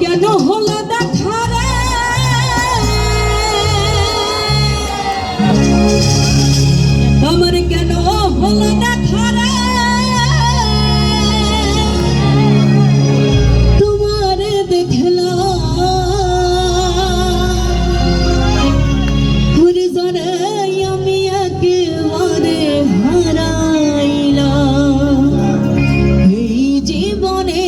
কেন হলো দেখা রে আমার কেন হলো দেখা রে তোমারে দেখলাম। ঘুরে আমি একেবারে হারাইলাম। এই জীবনে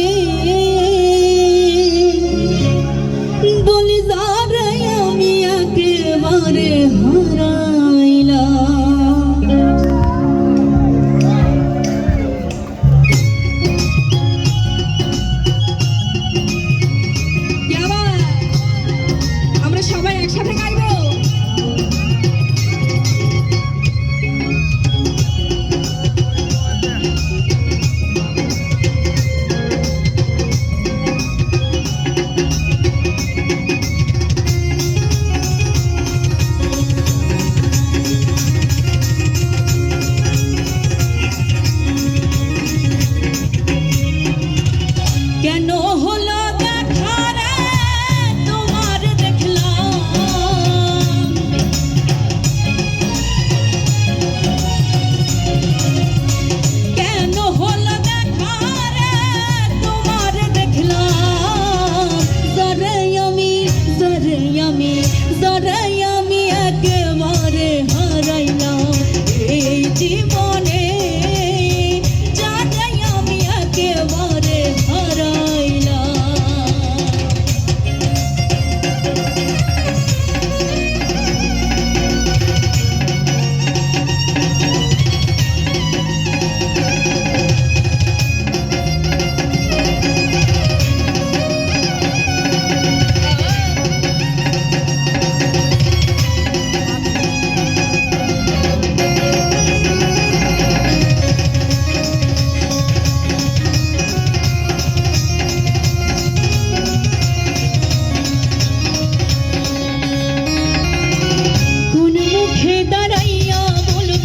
পাশে দাঁড়াইয়া বলব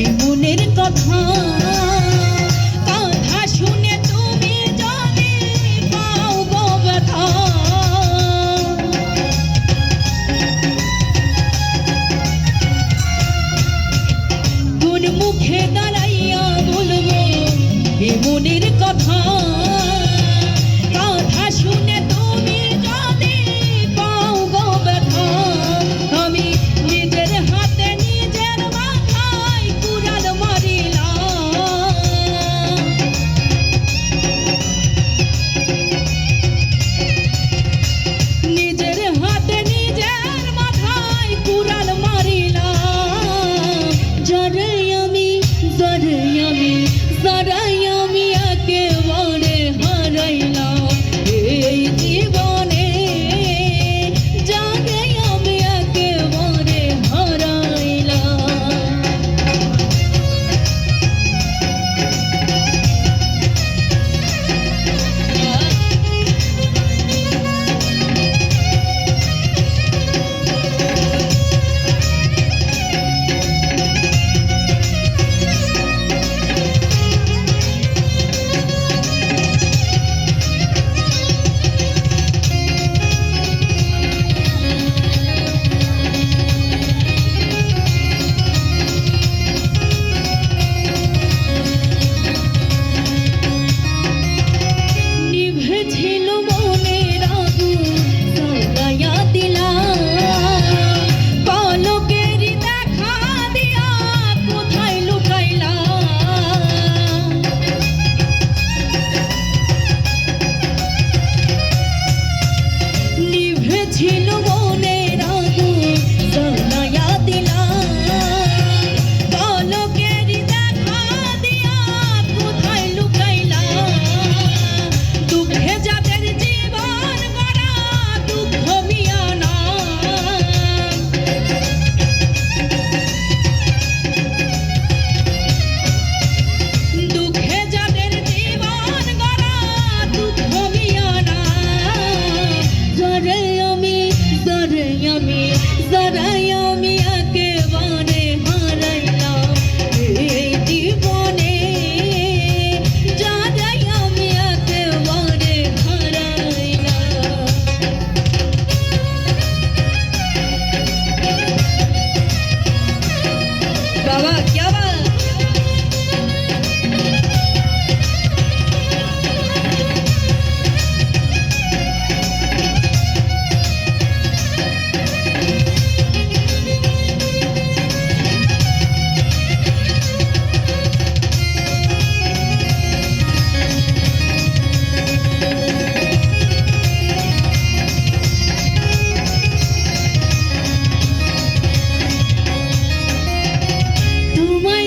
এই কথা।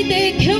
দেখে